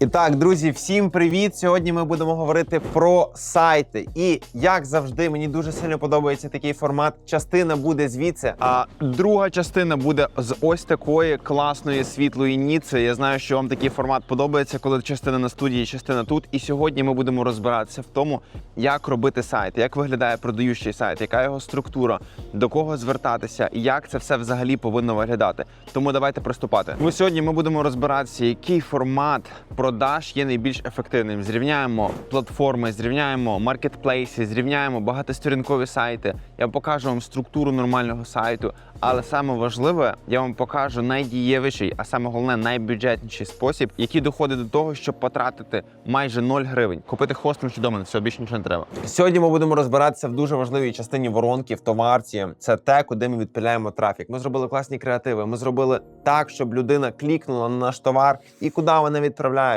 І так, друзі, всім привіт! Сьогодні ми будемо говорити про сайти. І як завжди, мені дуже сильно подобається такий формат. Частина буде звідси, а друга частина буде з ось такої класної світлої ніци. Я знаю, що вам такий формат подобається, коли частина на студії, частина тут. І сьогодні ми будемо розбиратися в тому, як робити сайт, як виглядає продаючий сайт, яка його структура, до кого звертатися як це все взагалі повинно виглядати. Тому давайте приступати. Ми сьогодні ми будемо розбиратися, який формат продаж є найбільш ефективним. Зрівняємо платформи, зрівняємо маркетплейси, зрівняємо багатосторінкові сайти. Я покажу вам структуру нормального сайту. Але саме важливе, я вам покажу найдієвіший, а саме головне найбюджетніший спосіб, який доходить до того, щоб потратити майже 0 гривень, купити хостинг чи домен, все більше нічого не треба. Сьогодні ми будемо розбиратися в дуже важливій частині воронки в товарці. Це те, куди ми відпиляємо трафік. Ми зробили класні креативи. Ми зробили так, щоб людина клікнула на наш товар і куди вона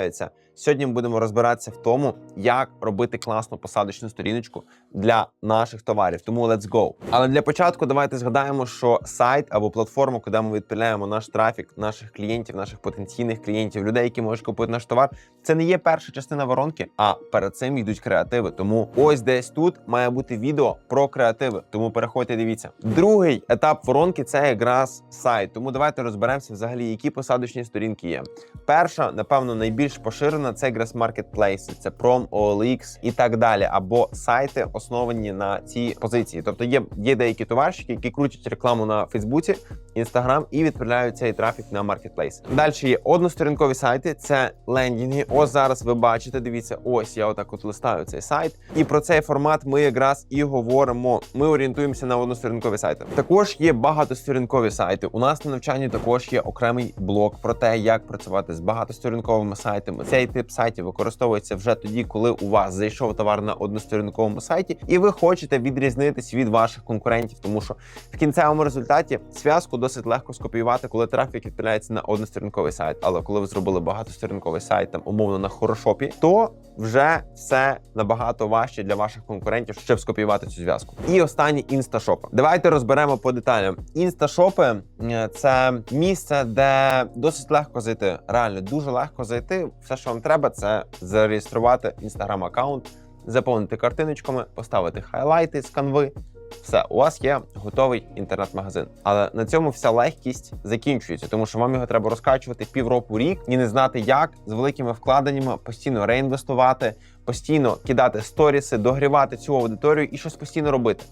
відправляється. Сьогодні ми будемо розбиратися в тому, як робити класну посадочну сторіночку для наших товарів. Тому let's go. Але для початку давайте згадаємо, що сайт або платформа, куди ми відправляємо наш трафік, наших клієнтів, наших потенційних клієнтів, людей, які можуть купити наш товар. Це не є перша частина воронки, а перед цим йдуть креативи. Тому ось десь тут має бути відео про креативи. Тому переходьте, дивіться. Другий етап воронки це якраз сайт. Тому давайте розберемося взагалі, які посадочні сторінки є. Перша, напевно, найбільш поширена це якраз маркетплейси, це Prom, OLX і так далі, або сайти основані на цій позиції. Тобто є, є деякі товарщики, які крутять рекламу на Фейсбуці, Інстаграм і відправляють цей трафік на маркетплейс. Далі є односторінкові сайти, це лендінги. Ось зараз ви бачите. Дивіться, ось я отак от листаю цей сайт. І про цей формат ми якраз і говоримо. Ми орієнтуємося на односторінкові сайти. Також є багатосторінкові сайти. У нас на навчанні також є окремий блок про те, як працювати з багатосторінковими сайтами. Цей тип сайтів використовується вже тоді, коли у вас зайшов товар на односторінковому сайті, і ви хочете відрізнитись від ваших конкурентів, тому що в кінцевому результаті зв'язку досить легко скопіювати, коли трафік відправляється на односторінковий сайт. Але коли ви зробили багатосторінковий сайт, там умовно на хорошопі, то вже все набагато важче для ваших конкурентів, щоб скопіювати цю зв'язку. І останнє інсташопи. Давайте розберемо по деталям. Інсташопи це місце, де досить легко зайти. Реально дуже легко зайти. Все, що вам треба, це зареєструвати інстаграм аккаунт, заповнити картиночками, поставити хайлайти з канви. Все, у вас є готовий інтернет-магазин. Але на цьому вся легкість закінчується, тому що вам його треба розкачувати півроку рік і не знати, як з великими вкладеннями постійно реінвестувати, постійно кидати сторіси, догрівати цю аудиторію і щось постійно робити.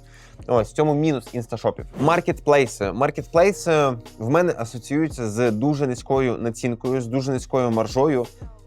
Ось в цьому мінус інсташопів. Маркетплейси. Маркетплейси в мене асоціюються з дуже низькою націнкою, з дуже низькою маржою.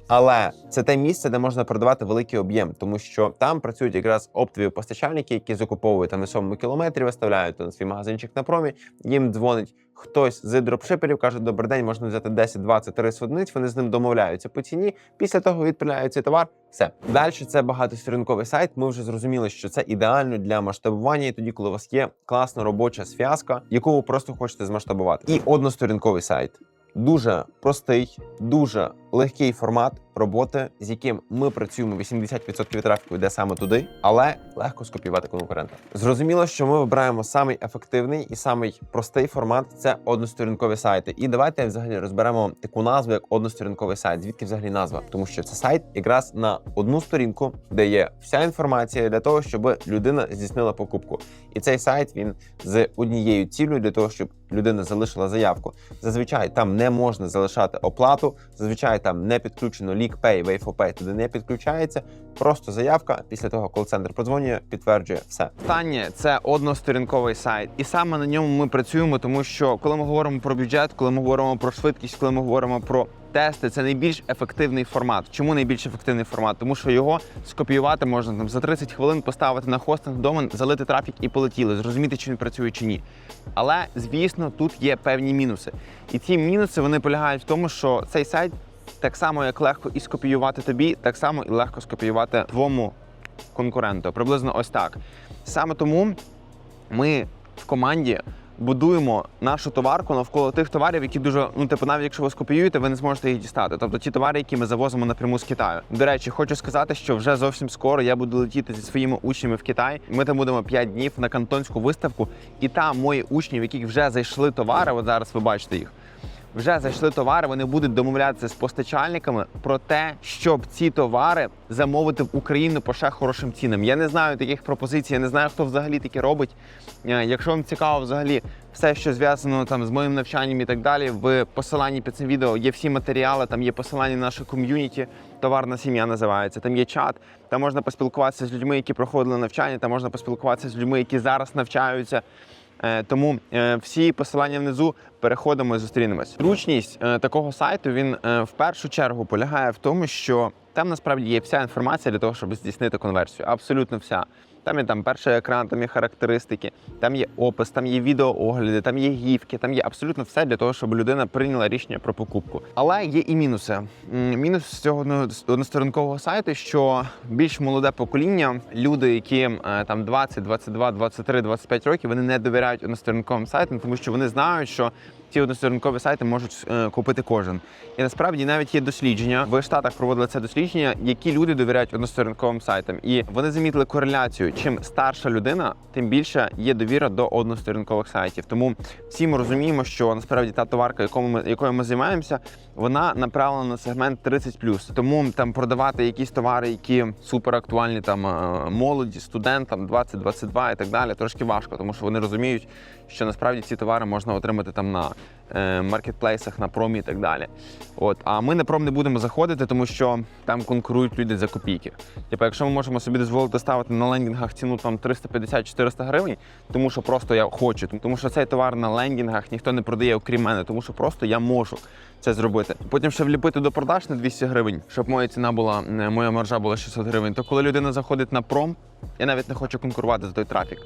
Але це те місце, де можна продавати великий об'єм, тому що там працюють якраз оптові постачальники, які закуповують там на сьомому кілометрі, виставляють на свій магазинчик на промі. Їм дзвонить хтось з дропшиперів, каже: Добрий день, можна взяти 10, 20, 30 одиниць. Вони з ним домовляються по ціні. Після того відправляють цей товар. Все далі це багатосторінковий сайт. Ми вже зрозуміли, що це ідеально для масштабування, і тоді, коли у вас є класна робоча зв'язка, яку ви просто хочете змасштабувати, і односторінковий сайт. Дуже простий, дуже легкий формат роботи, з яким ми працюємо 80% трафіку йде саме туди, але легко скопіювати конкурента. Зрозуміло, що ми вибираємо самий ефективний і самий простий формат це односторінкові сайти. І давайте взагалі розберемо таку назву, як односторінковий сайт. Звідки взагалі назва? Тому що це сайт якраз на одну сторінку, де є вся інформація для того, щоб людина здійснила покупку. І цей сайт він з однією цілею для того, щоб людина залишила заявку. Зазвичай там не можна залишати оплату. Зазвичай там не підключено LeakPay, WayFoPay, туди не підключається. Просто заявка. Після того кол-центр подзвонює, підтверджує все. Останнє це односторінковий сайт, і саме на ньому ми працюємо, тому що коли ми говоримо про бюджет, коли ми говоримо про швидкість, коли ми говоримо про тести, це найбільш ефективний формат. Чому найбільш ефективний формат? Тому що його скопіювати можна там за 30 хвилин, поставити на хостинг домен, залити трафік і полетіли, зрозуміти, чи він працює чи ні. Але звісно, тут є певні мінуси. І ці мінуси вони полягають в тому, що цей сайт так само, як легко і скопіювати тобі, так само і легко скопіювати твому конкуренту. Приблизно ось так. Саме тому ми в команді будуємо нашу товарку навколо тих товарів, які дуже, ну типу, навіть якщо ви скопіюєте, ви не зможете їх дістати. Тобто ті товари, які ми завозимо напряму з Китаю. До речі, хочу сказати, що вже зовсім скоро я буду летіти зі своїми учнями в Китай. Ми там будемо 5 днів на кантонську виставку, і там мої учні, в яких вже зайшли товари, от зараз ви бачите їх. Вже зайшли товари, вони будуть домовлятися з постачальниками про те, щоб ці товари замовити в Україну по ще хорошим цінам. Я не знаю таких пропозицій, я не знаю, хто взагалі таке робить. Е, Якщо вам цікаво, взагалі все, що зв'язано там з моїм навчанням і так далі, в посиланні під цим відео є всі матеріали, там є посилання на наше ком'юніті, товарна сім'я називається. Там є чат, там можна поспілкуватися з людьми, які проходили навчання, там можна поспілкуватися з людьми, які зараз навчаються. Е, Тому е, всі посилання внизу переходимо і зустрінемось. Зручність е, такого сайту він в першу чергу полягає в тому, що там насправді є вся інформація для того, щоб здійснити конверсію. Абсолютно вся. Там є там перший екран, там є характеристики, там є опис, там є відеоогляди, там є гівки, там є абсолютно все для того, щоб людина прийняла рішення про покупку. Але є і мінуси. Мінус цього одно- односторонкового сайту, що більш молоде покоління, люди, які е, там 20, 22, 23, 25 років, вони не довіряють односторонковим сайтам, тому що вони знають, що ці односторонкові сайти можуть е, купити кожен. І насправді навіть є дослідження. В Штатах проводили це дослідження, які люди довіряють односторонковим сайтам. І вони замітили кореляцію. Чим старша людина, тим більше є довіра до односторінкових сайтів. Тому всі ми розуміємо, що насправді та товарка, якому ми якою ми займаємося, вона направлена на сегмент 30+. Тому там продавати якісь товари, які супер актуальні там е, молоді, студентам 20-22 і так далі, трошки важко, тому що вони розуміють, що насправді ці товари можна отримати там на е, маркетплейсах, на промі і так далі. От, а ми на пром не будемо заходити, тому що там конкурують люди за копійки. Типу, якщо ми можемо собі дозволити ставити на лендінгах ціну там 350-400 гривень, тому що просто я хочу, тому що цей товар на лендінгах ніхто не продає, окрім мене, тому що просто я можу це зробити. Потім ще вліпити до продаж на 200 гривень, щоб моя ціна була, е, моя маржа була 600 гривень. То коли людина заходить на пром, я навіть не хочу конкурувати за той трафік.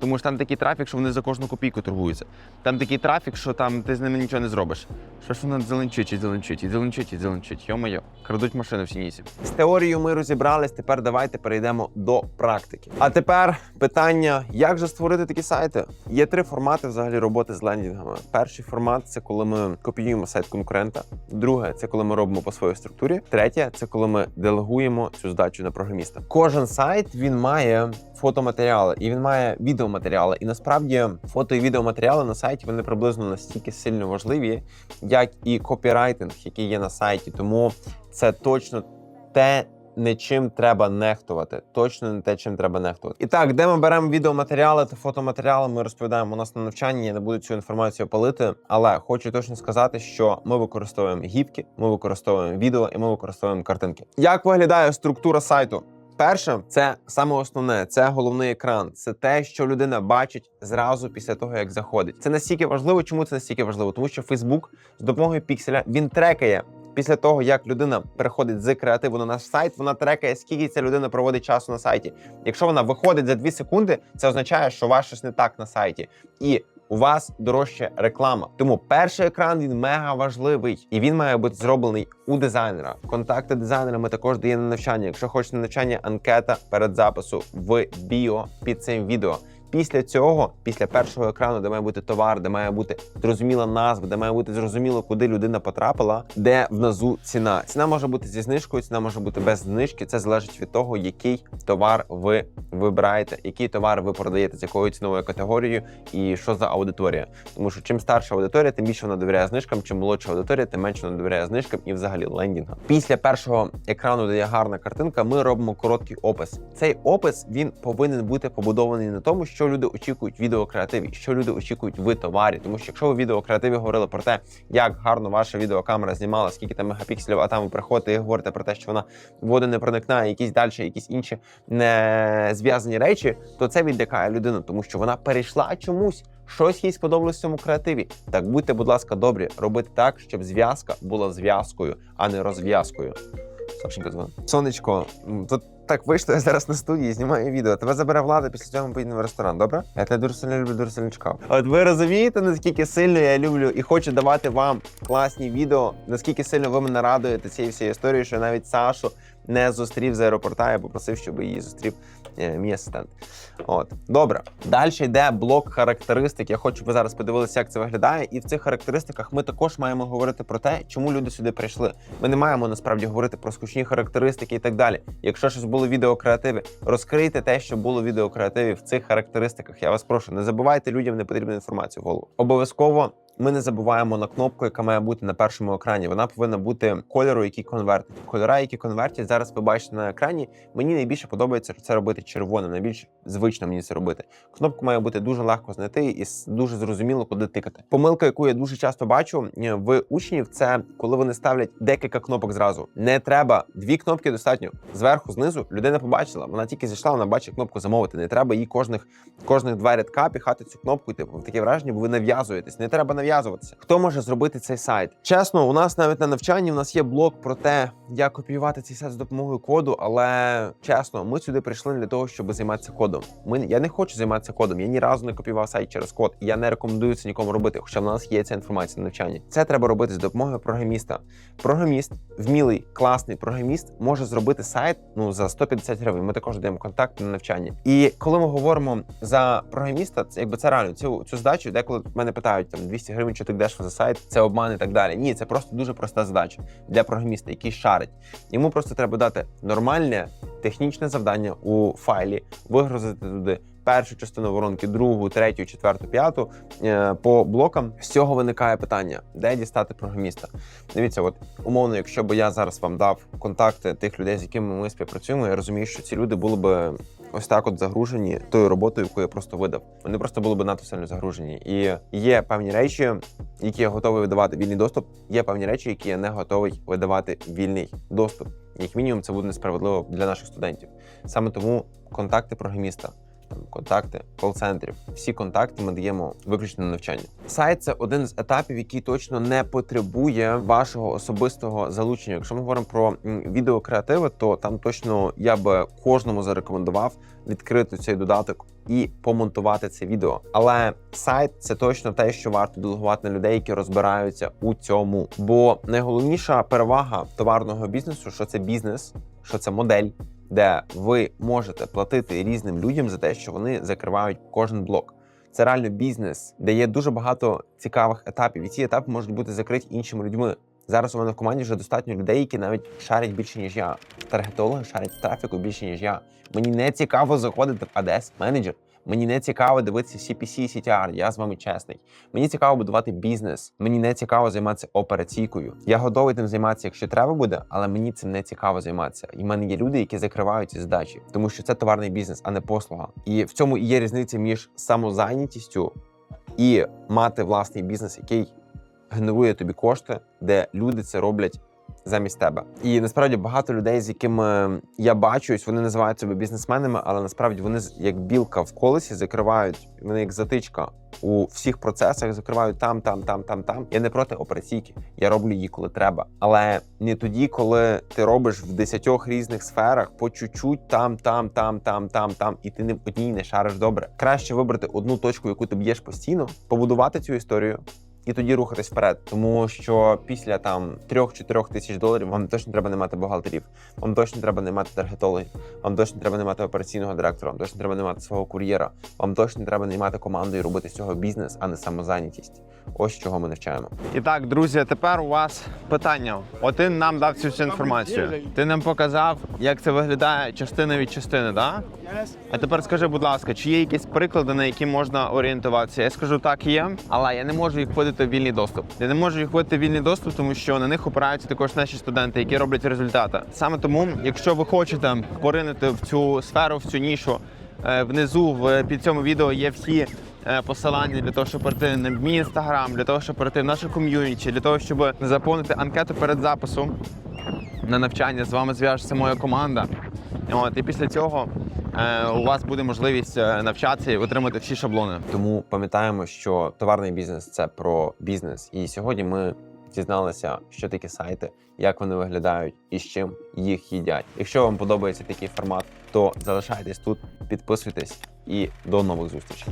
Тому що там такий трафік, що вони за кожну копійку торгуються. Там такий трафік, що там ти з ними нічого не зробиш. Що ж воно зеленчить, зеленчить, і зеленчить, і зеленчить. Йо-моє, крадуть машини в сінісі. З теорією ми розібрались. Тепер давайте перейдемо до практики. А тепер питання: як же створити такі сайти? Є три формати взагалі роботи з лендінгами. Перший формат це коли ми копіюємо сайт конкурента. Друге це коли ми робимо по своїй структурі. Третє це коли ми делегуємо цю здачу на програміста. Кожен сайт він має фотоматеріали і він має відеоматеріали. І насправді фото і відеоматеріали на сайті вони приблизно настільки сильно важливі, як і копірайтинг, який є на сайті. Тому це точно те. Не чим треба нехтувати, точно не те, чим треба нехтувати. І так, де ми беремо відеоматеріали та фотоматеріали, ми розповідаємо у нас на навчанні. Я не буду цю інформацію палити, але хочу точно сказати, що ми використовуємо гівки, ми використовуємо відео і ми використовуємо картинки. Як виглядає структура сайту? Перше, це саме основне, це головний екран. Це те, що людина бачить зразу після того, як заходить. Це настільки важливо. Чому це настільки важливо? Тому що Facebook з допомогою пікселя він трекає. Після того, як людина переходить з креативу на наш сайт, вона трекає, скільки ця людина проводить часу на сайті. Якщо вона виходить за 2 секунди, це означає, що у щось не так на сайті. І у вас дорожча реклама. Тому перший екран він мега важливий, і він має бути зроблений у дизайнера. Контакти дизайнера ми також даємо на навчання. Якщо хочете навчання, анкета перед запису в біо під цим відео. Після цього, після першого екрану, де має бути товар, де має бути зрозуміла назва, де має бути зрозуміло, куди людина потрапила, де внизу ціна. Ціна може бути зі знижкою, ціна може бути без знижки. Це залежить від того, який товар ви вибираєте, який товар ви продаєте, з якою ціновою категорією і що за аудиторія. Тому що чим старша аудиторія, тим більше вона довіряє знижкам, чим молодша аудиторія, тим менше вона довіряє знижкам і взагалі лендінгам. Після першого екрану, де є гарна картинка, ми робимо короткий опис. Цей опис він повинен бути побудований на тому, що люди очікують відеокреативі, що люди очікують в товарі. Тому що якщо ви відеокреативі говорили про те, як гарно ваша відеокамера знімала, скільки там мегапікселів, а там ви приходите і говорите про те, що вона воду не проникає, якісь далі, якісь інші не зв'язані речі, то це відлякає людину, тому що вона перейшла чомусь. Щось їй сподобалось в цьому креативі. Так будьте, будь ласка, добрі, робити так, щоб зв'язка була зв'язкою, а не розв'язкою. Сашенька дзвонить. Сонечко, тут так вийшло, я зараз на студії знімаю відео. Тебе забере влада, після цього ми поїдемо в ресторан, добре? Я тебе дуже сильно люблю, дуже сильно чекав. От ви розумієте, наскільки сильно я люблю і хочу давати вам класні відео, наскільки сильно ви мене радуєте цією всією історією, що навіть Сашу не зустрів з аеропорта, я попросив, щоб її зустрів е, мій асистент. От добре. Далі йде блок характеристик. Я хочу, щоб ви зараз подивилися, як це виглядає. І в цих характеристиках ми також маємо говорити про те, чому люди сюди прийшли. Ми не маємо насправді говорити про скучні характеристики і так далі. Якщо щось було в відеокреативі, розкрийте те, що було в відеокреативі в цих характеристиках. Я вас прошу, не забувайте людям непотрібну інформацію в голову. Обов'язково ми не забуваємо на кнопку, яка має бути на першому екрані. Вона повинна бути кольору, який конвертить. Кольора, які конвертять, зараз ви бачите на екрані. Мені найбільше подобається це робити червоним. Найбільш звично мені це робити. Кнопку має бути дуже легко знайти і дуже зрозуміло, куди тикати. Помилка, яку я дуже часто бачу е, в учнів, це коли вони ставлять декілька кнопок зразу. Не треба дві кнопки достатньо. Зверху, знизу людина побачила. Вона тільки зайшла, вона бачить кнопку замовити. Не треба їй кожних кожних два рядка піхати цю кнопку. Типу таке враження, бо ви нав'язуєтесь. Не треба нав'язуватися. Хто може зробити цей сайт? Чесно, у нас навіть на навчанні у нас є блок про те, як копіювати цей сайт з допомогою коду. Але чесно, ми сюди прийшли не для того, щоб займатися кодом. Ми я не хочу займатися кодом. Я ні разу не копіював сайт через код. Я не рекомендую це нікому робити. Хоча в нас є ця інформація на навчанні. Це треба робити з допомогою програміста. Програміст, вмілий, класний програміст, може зробити сайт ну за 150 гривень. Ми також даємо контакт на навчанні. І коли ми говоримо за програміста, це якби це реально цю цю здачу, деколи мене питають там 200 гривень, що так дешево за сайт, це обман і так далі. Ні, це просто дуже проста задача для програміста, який шарить. Йому просто треба дати нормальне технічне завдання у файлі, вигрузити туди. Першу частину воронки, другу, третю, четверту, п'яту е, по блокам. З цього виникає питання, де дістати програміста. Дивіться, от умовно, якщо б я зараз вам дав контакти тих людей, з якими ми співпрацюємо, я розумію, що ці люди були б ось так, от загружені тою роботою, яку я просто видав. Вони просто були б надто сильно загружені. І є певні речі, які я готовий видавати вільний доступ. Є певні речі, які я не готовий видавати вільний доступ. Як мінімум, це буде несправедливо для наших студентів. Саме тому контакти програміста. Там контакти кол-центрів. Всі контакти ми даємо виключно на навчання. Сайт це один з етапів, який точно не потребує вашого особистого залучення. Якщо ми говоримо про відеокреативи, то там точно я би кожному зарекомендував відкрити цей додаток і помонтувати це відео. Але сайт це точно те, що варто делегувати на людей, які розбираються у цьому. Бо найголовніша перевага товарного бізнесу, що це бізнес, що це модель де ви можете платити різним людям за те, що вони закривають кожен блок. Це реально бізнес, де є дуже багато цікавих етапів, і ці етапи можуть бути закриті іншими людьми. Зараз у мене в команді вже достатньо людей, які навіть шарять більше ніж я. Таргетологи шарять трафіку більше ніж я. Мені не цікаво заходити в АДС менеджер. Мені не цікаво дивитися CPC і CTR, я з вами чесний. Мені цікаво будувати бізнес. Мені не цікаво займатися операційкою. Я готовий тим займатися, якщо треба буде, але мені цим не цікаво займатися. І в мене є люди, які закривають ці здачі, тому що це товарний бізнес, а не послуга. І в цьому є різниця між самозайнятістю і мати власний бізнес, який генерує тобі кошти, де люди це роблять. Замість тебе, і насправді багато людей, з якими я бачусь, вони називають себе бізнесменами, але насправді вони як білка в колесі закривають вони як затичка у всіх процесах, закривають там, там, там, там, там. Я не проти операційки, я роблю її, коли треба. Але не тоді, коли ти робиш в десятьох різних сферах по чуть-чуть там, там, там, там, там, там, і ти не в одній не шариш добре. Краще вибрати одну точку, яку ти б'єш постійно, побудувати цю історію. І тоді рухатись вперед, тому що після там 3-4 тисяч доларів вам точно треба не мати бухгалтерів, вам точно треба не мати таргетологів, вам точно треба не мати операційного директора, вам точно треба не мати свого кур'єра, вам точно треба не мати команду і робити з цього бізнес, а не самозайнятість. Ось чого ми навчаємо. І так, друзі, тепер у вас питання. Один нам дав цю всю інформацію. Ти нам показав, як це виглядає частина від частини, да? А тепер скажи, будь ласка, чи є якісь приклади, на які можна орієнтуватися? Я скажу, так є, але я не можу їх вводити вільний доступ. Я не можу їх вводити вільний доступ, тому що на них опираються також наші студенти, які роблять результати. Саме тому, якщо ви хочете поринути в цю сферу, в цю нішу, е, внизу під цьому відео є всі е, посилання для того, щоб перейти на мій інстаграм, для того, щоб перейти в наше ком'юніті, для того, щоб заповнити анкету перед записом на навчання. З вами зв'яжеться моя команда. От, і після цього е, у вас буде можливість е, навчатися і отримати всі шаблони. Тому пам'ятаємо, що товарний бізнес це про бізнес. І сьогодні ми дізналися, що такі сайти, як вони виглядають і з чим їх їдять. Якщо вам подобається такий формат, то залишайтесь тут, підписуйтесь і до нових зустрічей.